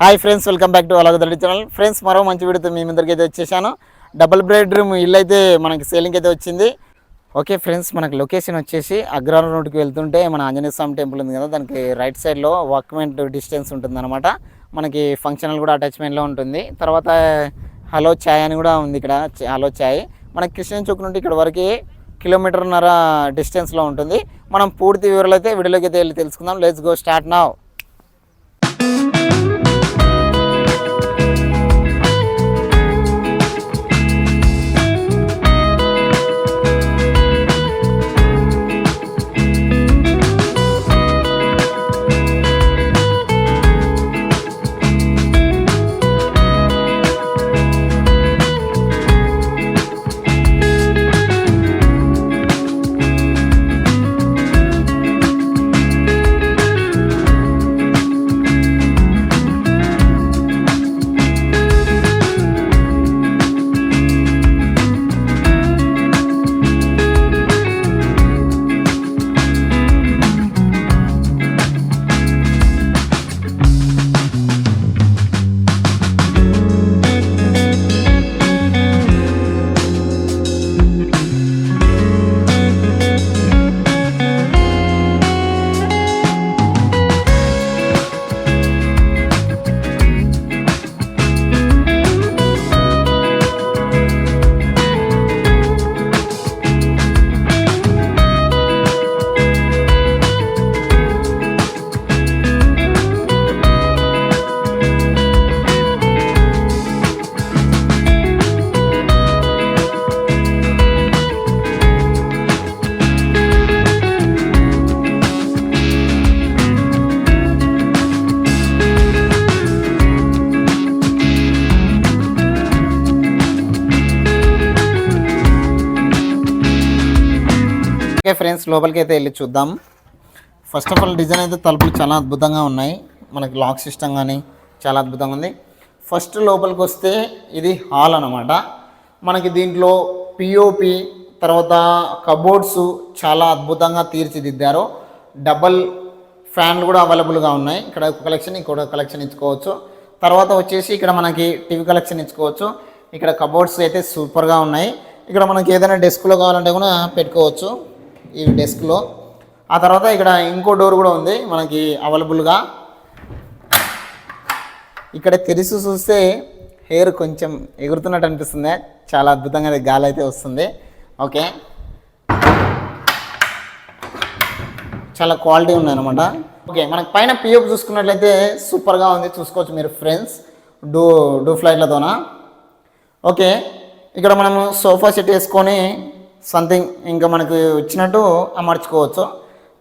Hi friends welcome back to అలాగదడి channel friends మరో మంచి వీడియోతో మీ ముందరికి అయితే వచ్చేసాను. డబుల్ బెడ్రూమ్ ఇల్లు అయితే మనకి సేలింగ్ అయితే వచ్చింది. ఓకే ఫ్రెండ్స్ మనకి లొకేషన్ వచ్చేసి అగ్రహారం రోడ్కి వెళ్తుంటే మన ఆంజనేయ స్వామి టెంపుల్ ఉంది కదా దానికి రైట్ సైడ్లో వాక్మెంట్ డిస్టెన్స్ ఉంటుంది అనమాట మనకి ఫంక్షనల్ కూడా అటాచ్మెంట్లో ఉంటుంది. తర్వాత హలో ఛాయ్ అని కూడా ఉంది ఇక్కడ. హలో ఛాయ్ మనకి కృష్ణ చౌక్ నుండి ఇక్కడ వరకు కిలోమీటర్న్నర డిస్టెన్స్లో ఉంటుంది. మనం పూర్తి వివరాలు అయితే వీడియోలోకి అయితే వెళ్ళి తెలుసుకుందాం. Let's go start now friends లోపలికి అయితే వెళ్ళి చూద్దాం. ఫస్ట్ ఆఫ్ ఆల్ డిజైన్ అయితే తలుపులు చాలా అద్భుతంగా ఉన్నాయి. మనకి లాక్ సిస్టమ్ కానీ చాలా అద్భుతంగా ఉంది. ఫస్ట్ లోపలికి వస్తే ఇది హాల్ అనమాట మనకి దీంట్లో పిఓపి తర్వాత కబోర్డ్స్ చాలా అద్భుతంగా తీర్చిదిద్దారు. డబల్ ఫ్యాన్లు కూడా అవైలబుల్గా ఉన్నాయి. ఇక్కడ ఒక కలెక్షన్ ఇక్కడ కలెక్షన్ ఇచ్చుకోవచ్చు. తర్వాత వచ్చేసి ఇక్కడ మనకి టీవీ కలెక్షన్ ఇచ్చుకోవచ్చు. ఇక్కడ కబోర్డ్స్ అయితే సూపర్గా ఉన్నాయి. ఇక్కడ మనకి ఏదైనా డెస్క్లో కావాలంటే కూడా పెట్టుకోవచ్చు. ఈ డెస్క్లో. ఆ తర్వాత ఇక్కడ ఇంకో డోర్ కూడా ఉంది మనకి అవైలబుల్గా. ఇక్కడ తెరిచి చూస్తే హెయిర్ కొంచెం ఎగురుతున్నట్టు అనిపిస్తుంది. చాలా అద్భుతంగా అది గాలి అయితే వస్తుంది. ఓకే. చాలా క్వాలిటీ ఉంది అనమాట ఓకే మనకి పైన పిఎఫ్ చూసుకున్నట్లయితే సూపర్గా ఉంది. చూసుకోవచ్చు మీరు ఫ్రెండ్స్. డూ డూ ఫ్లైట్లతోన ఓకే ఇక్కడ మనము సోఫా సెట్ వేసుకొని సంథింగ్ ఇంకా మనకు వచ్చినట్టు అమర్చుకోవచ్చు.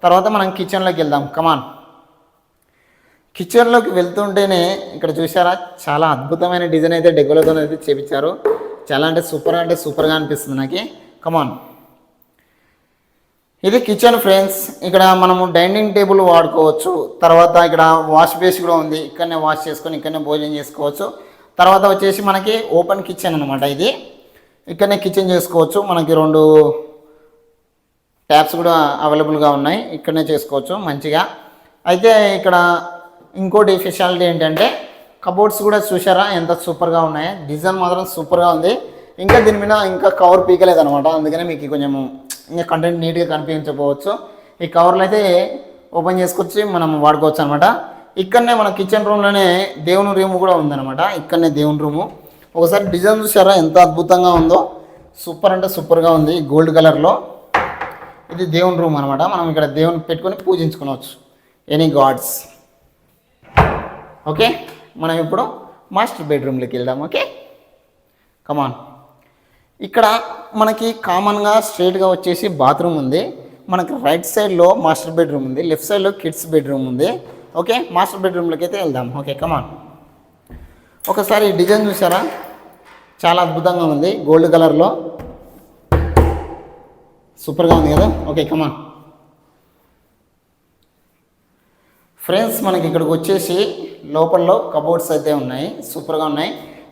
తర్వాత మనం కిచెన్లోకి వెళ్దాం. కమాన్ కిచెన్లోకి వెళ్తుంటేనే ఇక్కడ చూసారా చాలా అద్భుతమైన డిజైన్ అయితే డెకోలతో అయితే చేపించారు. చాలా అంటే సూపర్ అంటే సూపర్గా అనిపిస్తుంది నాకు. కమాన్ ఇది కిచెన్ ఫ్రెండ్స్. ఇక్కడ మనము డైనింగ్ టేబుల్ వాడుకోవచ్చు. తర్వాత ఇక్కడ వాష్ బేస్ కూడా ఉంది. ఇక్కడనే వాష్ చేసుకొని ఇక్కడనే భోజనం చేసుకోవచ్చు. తర్వాత వచ్చేసి మనకి ఓపెన్ కిచెన్ అనమాట ఇది. ఇక్కడనే కిచెన్ చేసుకోవచ్చు. మనకి రెండు ట్యాప్స్ కూడా అవైలబుల్గా ఉన్నాయి. ఇక్కడనే చేసుకోవచ్చు మంచిగా. అయితే ఇక్కడ ఇంకోటి స్పెషాలిటీ ఏంటంటే కబోర్డ్స్ కూడా చూసారా ఎంత సూపర్గా ఉన్నాయి. డిజైన్ మాత్రం సూపర్గా ఉంది. ఇంకా దీని మీద ఇంకా కవర్ పీకలేదు అనమాట అందుకనే మీకు కొంచెం ఇంకా కంటెంట్ నీట్గా కనిపించకపోవచ్చు. ఈ కవర్లు అయితే ఓపెన్ చేసుకొచ్చి మనం వాడుకోవచ్చు అనమాట ఇక్కడనే మన కిచెన్ రూమ్లోనే దేవుని రూమ్ కూడా ఉందన్నమాట. ఇక్కడనే దేవుని రూము ఒకసారి డిజైన్ చూసారా ఎంత అద్భుతంగా ఉందో. సూపర్ అంటే సూపర్గా ఉంది గోల్డ్ కలర్లో. ఇది దేవుని రూమ్ అనమాట మనం ఇక్కడ దేవుని పెట్టుకొని పూజించుకోవచ్చు. Any gods. ఓకే? మనం ఇప్పుడు మాస్టర్ బెడ్రూమ్లోకి వెళ్దాం ఓకే? కమాన్ ఇక్కడ మనకి కామన్గా స్ట్రైట్గా వచ్చేసి బాత్రూమ్ ఉంది. మనకి రైట్ సైడ్లో మాస్టర్ బెడ్రూమ్ ఉంది. లెఫ్ట్ సైడ్లో కిడ్స్ బెడ్రూమ్ ఉంది. ఓకే? మాస్టర్ బెడ్రూమ్లోకి అయితే వెళ్దాం. ఓకే? కమాన్ ఒకసారి డిజైన్ చూసారా చాలా అద్భుతంగా ఉంది. గోల్డ్ కలర్లో సూపర్గా ఉంది కదా? ఓకే కమా ఫ్రెండ్స్ మనకి ఇక్కడికి వచ్చేసి లోపల కబోర్డ్స్ అయితే ఉన్నాయి. సూపర్గా ఉన్నాయి.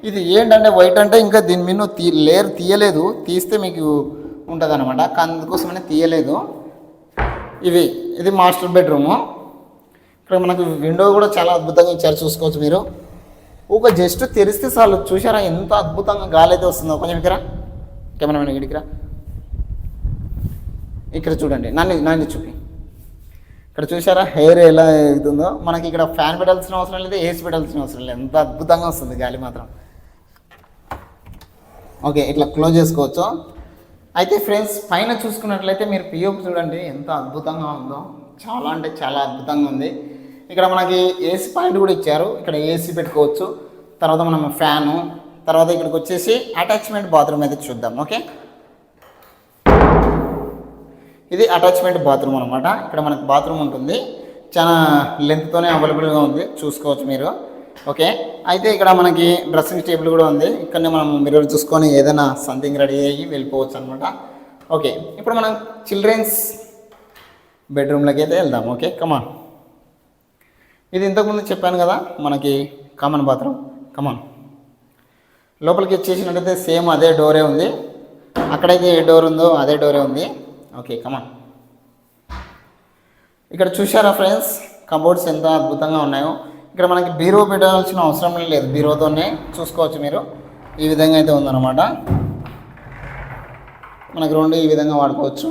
ఇది ఏంటంటే వైట్ అంటే ఇంకా దీని మీద తీ లేయర్ తీయలేదు. తీస్తే మీకు ఉంటుంది అనమాట అందుకోసమనే తీయలేదు. ఇవి ఇది మాస్టర్ బెడ్రూము ఇక్కడ మనకు విండో కూడా చాలా అద్భుతంగా ఇచ్చారు. చూసుకోవచ్చు మీరు. ఒక జస్ట్ తెరిస్తే చాలు. చూసారా ఎంత అద్భుతంగా గాలి అయితే వస్తుందో కొంచెం ఇక్కడ కెమెరామెన్ ఇక్కడికి రా. ఇక్కడ చూడండి. నన్ను నన్ను చూపి. ఇక్కడ చూసారా హెయిర్ ఎలా అవుతుందో మనకి ఇక్కడ ఫ్యాన్ పెట్టాల్సిన అవసరం లేదు ఏసీ పెట్టాల్సిన అవసరం లేదు. ఎంత అద్భుతంగా వస్తుంది గాలి మాత్రం. ఓకే ఇట్లా క్లోజ్ చేసుకోవచ్చు. అయితే ఫ్రెండ్స్ పైన చూసుకున్నట్లయితే మీరు పిఓపి చూడండి. ఎంత అద్భుతంగా ఉందో. చాలా అంటే చాలా అద్భుతంగా ఉంది. ఇక్కడ మనకి ఏసీ పాయింట్ కూడా ఇచ్చారు. ఇక్కడ ఏసీ పెట్టుకోవచ్చు. తర్వాత మనం ఫ్యాను తర్వాత ఇక్కడికి వచ్చేసి అటాచ్మెంట్ బాత్రూమ్ అయితే చూద్దాం. ఓకే ఇది అటాచ్మెంట్ బాత్రూమ్ అనమాట ఇక్కడ మనకు బాత్రూమ్ ఉంటుంది. చాలా లెంత్తోనే అవైలబుల్గా ఉంది. చూసుకోవచ్చు మీరు. ఓకే అయితే ఇక్కడ మనకి డ్రెస్సింగ్ టేబుల్ కూడా ఉంది. ఇక్కడనే మనం మిర్రర్ చూసుకొని ఏదైనా సంథింగ్ రెడీ అయ్యి వెళ్ళిపోవచ్చు అనమాట ఓకే ఇప్పుడు మనం చిల్డ్రన్స్ బెడ్రూమ్లోకి అయితే వెళ్దాం. ఓకే కమాన్ ఇది ఇంతకుముందు చెప్పాను కదా మనకి కామన్ బాత్రూమ్ కమాన్ లోపలికి వచ్చేసినట్టయితే సేమ్ అదే డోరే ఉంది. అక్కడైతే ఏ డోర్ ఉందో అదే డోరే ఉంది. ఓకే కమాన్ ఇక్కడ చూసారా ఫ్రెండ్స్ కబోర్డ్స్ ఎంత అద్భుతంగా ఉన్నాయో. ఇక్కడ మనకి బీరో పెట్టాల్సిన అవసరం లేదు. బీరోతోనే చూసుకోవచ్చు మీరు. ఈ విధంగా అయితే ఉందన్నమాట. మనకి రెండు ఈ విధంగా వాడుకోవచ్చు.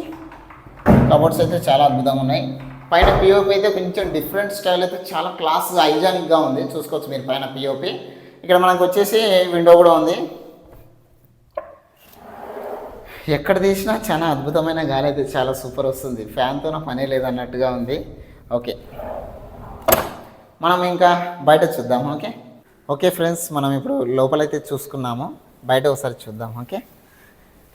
కబోర్డ్స్ అయితే చాలా అద్భుతంగా ఉన్నాయి. పైన పిఓపి అయితే కొంచెం డిఫరెంట్ స్టైల్ అయితే చాలా క్లాస్ హైజానిక్గా ఉంది. చూసుకోవచ్చు మీరు పైన పిఓపి ఇక్కడ మనకు వచ్చేసి విండో కూడా ఉంది. ఎక్కడ తీసినా చాలా అద్భుతమైన గాలి అయితే చాలా సూపర్ వస్తుంది. ఫ్యాన్తో పనే లేదన్నట్టుగా ఉంది. ఓకే మనం ఇంకా బయట చూద్దాం ఓకే ఓకే ఫ్రెండ్స్ మనం ఇప్పుడు లోపలైతే చూసుకున్నాము. బయట ఒకసారి చూద్దాం ఓకే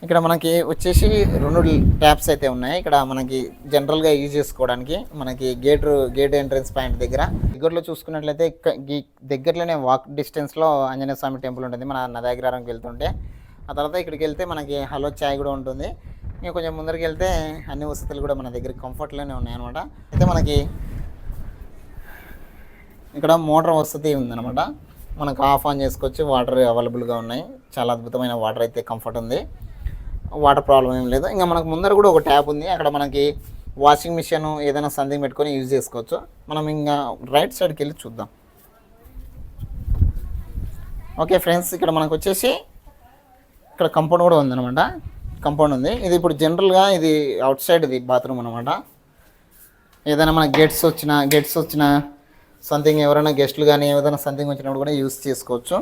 ఇక్కడ మనకి వచ్చేసి రెండు ట్యాప్స్ అయితే ఉన్నాయి. ఇక్కడ మనకి జనరల్గా యూజ్ చేసుకోవడానికి మనకి గేట్ గేట్ ఎంట్రన్స్ పాయింట్ దగ్గర. దగ్గరలో చూసుకున్నట్లయితే దగ్గరలోనే వాక్ డిస్టెన్స్లో ఆంజనేయ స్వామి టెంపుల్ ఉంటుంది. మన నదాగ్రహానికి వెళ్తుంటే. ఆ తర్వాత ఇక్కడికి వెళ్తే మనకి హలో ఛాయ్ కూడా ఉంటుంది. ఇంకా కొంచెం ముందరికి వెళ్తే అన్ని వసతులు కూడా మన దగ్గర కంఫర్ట్లోనే ఉన్నాయన్నమాట. అయితే మనకి ఇక్కడ మోటార్ వసతి ఉందన్నమాట. మనకు ఆఫ్ ఆన్ చేసుకోవచ్చు. వాటర్ అవైలబుల్గా ఉన్నాయి. చాలా అద్భుతమైన వాటర్ అయితే కంఫర్ట్ ఉంది. వాటర్ ప్రాబ్లం ఏం లేదు. ఇంకా మనకు ముందర కూడా ఒక ట్యాప్ ఉంది. అక్కడ మనకి వాషింగ్ మిషన్ ఏదైనా సంథింగ్ పెట్టుకొని యూజ్ చేసుకోవచ్చు. మనం ఇంకా రైట్ సైడ్కి వెళ్ళి చూద్దాం. ఓకే ఫ్రెండ్స్ ఇక్కడ మనకు వచ్చేసి ఇక్కడ కంపౌండ్ కూడా ఉందన్నమాట. కంపౌండ్ ఉంది. ఇది ఇప్పుడు జనరల్గా ఇది అవుట్ సైడ్ ఇది బాత్రూమ్ అనమాట ఏదైనా మన గెట్స్ వచ్చిన గెట్స్ వచ్చిన సంథింగ్ ఎవరైనా గెస్ట్లు కానీ ఏదైనా సంథింగ్ వచ్చినప్పుడు కూడా యూస్ చేసుకోవచ్చు.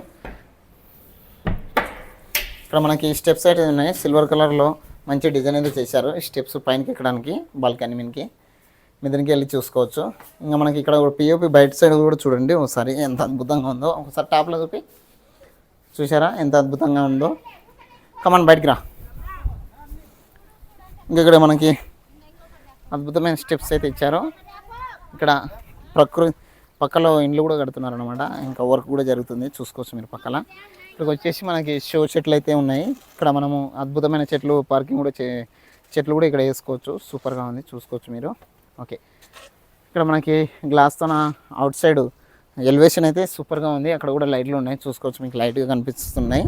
ఇక్కడ మనకి స్టెప్స్ అయితే ఉన్నాయి. సిల్వర్ కలర్లో మంచి డిజైన్ అయితే చేశారు. ఈ స్టెప్స్ పైనకి ఎక్కడానికి బాల్కనీ మీదకి మీదనికి వెళ్ళి చూసుకోవచ్చు. ఇంకా మనకి ఇక్కడ పిఓపి బయట సైడ్ కూడా చూడండి. ఒకసారి ఎంత అద్భుతంగా ఉందో. ఒకసారి టాప్లో చూపి. చూసారా ఎంత అద్భుతంగా ఉందో. కమన్ బయటికి రా. ఇంకా ఇక్కడ మనకి అద్భుతమైన స్టెప్స్ అయితే ఇచ్చారు. ఇక్కడ ప్రకృతి పక్కలో ఇండ్లు కూడా కడుతున్నారు అనమాట ఇంకా వర్క్ కూడా జరుగుతుంది. చూసుకోవచ్చు మీరు పక్కల. ఇక్కడికి వచ్చేసి మనకి షో చెట్లు అయితే ఉన్నాయి. ఇక్కడ మనము అద్భుతమైన చెట్లు పార్కింగ్ కూడా చే చెట్లు కూడా ఇక్కడ వేసుకోవచ్చు. సూపర్గా ఉంది. చూసుకోవచ్చు మీరు. ఓకే ఇక్కడ మనకి గ్లాస్తోన అవుట్ సైడ్ ఎలివేషన్ అయితే సూపర్గా ఉంది. అక్కడ కూడా లైట్లు ఉన్నాయి. చూసుకోవచ్చు. మీకు లైట్గా కనిపిస్తున్నాయి.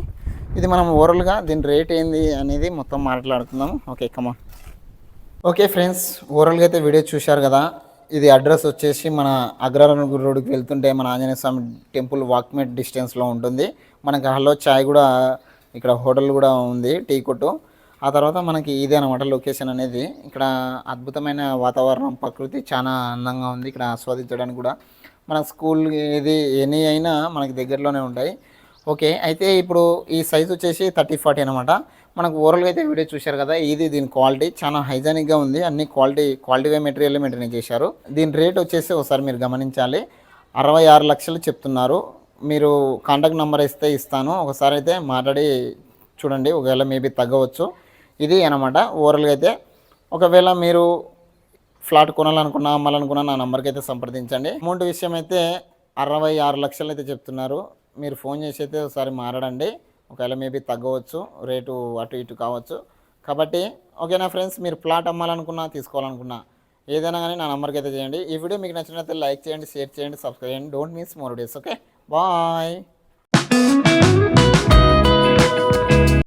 ఇది మనం ఓవరాల్గా దీని రేట్ ఏంది అనేది మొత్తం మాట్లాడుకుందాం. ఓకే కమా ఓకే ఫ్రెండ్స్ ఓవరాల్గా అయితే వీడియో చూశారు కదా. ఇది అడ్రస్ వచ్చేసి మన అగ్రహారం రోడ్డుకి వెళ్తుంటే మన ఆంజనేయ స్వామి టెంపుల్ వాక్మేట్ డిస్టెన్స్లో ఉంటుంది. మనకి హలో చాయ్ కూడా ఇక్కడ హోటల్ కూడా ఉంది టీ కొట్టు. ఆ తర్వాత మనకి ఇదే అనమాట లొకేషన్ అనేది. ఇక్కడ అద్భుతమైన వాతావరణం ప్రకృతి చాలా అందంగా ఉంది ఇక్కడ ఆస్వాదించడానికి కూడా. మన స్కూల్ ఇది ఎనీ అయినా మనకి దగ్గరలోనే ఉంటాయి. ఓకే అయితే ఇప్పుడు ఈ సైజ్ వచ్చేసి థర్టీ ఫార్టీ అనమాట మనకు ఓవరాల్గా అయితే వీడియో చూశారు కదా ఇది దీని క్వాలిటీ. చాలా హైజానిక్గా ఉంది అన్ని క్వాలిటీ క్వాలిటీ మెటీరియల్ మెయింటైన్ చేశారు. దీని రేట్ వచ్చేసి ఒకసారి మీరు గమనించాలి. అరవై ఆరు లక్షలు చెప్తున్నారు. మీరు కాంటాక్ట్ నెంబర్ ఇస్తే ఇస్తాను. ఒకసారి అయితే మాట్లాడి చూడండి. ఒకవేళ మేబీ తగ్గవచ్చు. ఇది అనమాట. ఓవరాల్గా అయితే ఒకవేళ మీరు ఫ్లాట్ కొనాలనుకున్నా అమ్మాలనుకున్నా నా నెంబర్కి అయితే సంప్రదించండి. అమౌంట్ విషయం అయితే అరవై ఆరు లక్షలు అయితే చెప్తున్నారు. మీరు ఫోన్ చేసి అయితే ఒకసారి మారడండి ఒకవేళ మేబీ తగ్గవచ్చు. రేటు అటు ఇటు కావచ్చు. కాబట్టి ఓకేనా ఫ్రెండ్స్ మీరు ప్లాట్ అమ్మాలనుకున్నా తీసుకోవాలనుకున్నా ఏదైనా కానీ నా నెంబర్కి అయితే చేయండి. ఈ వీడియో మీకు నచ్చినట్లయితే లైక్ చేయండి షేర్ చేయండి సబ్స్క్రైబ్ చేయండి. Don't miss more days okay Bye.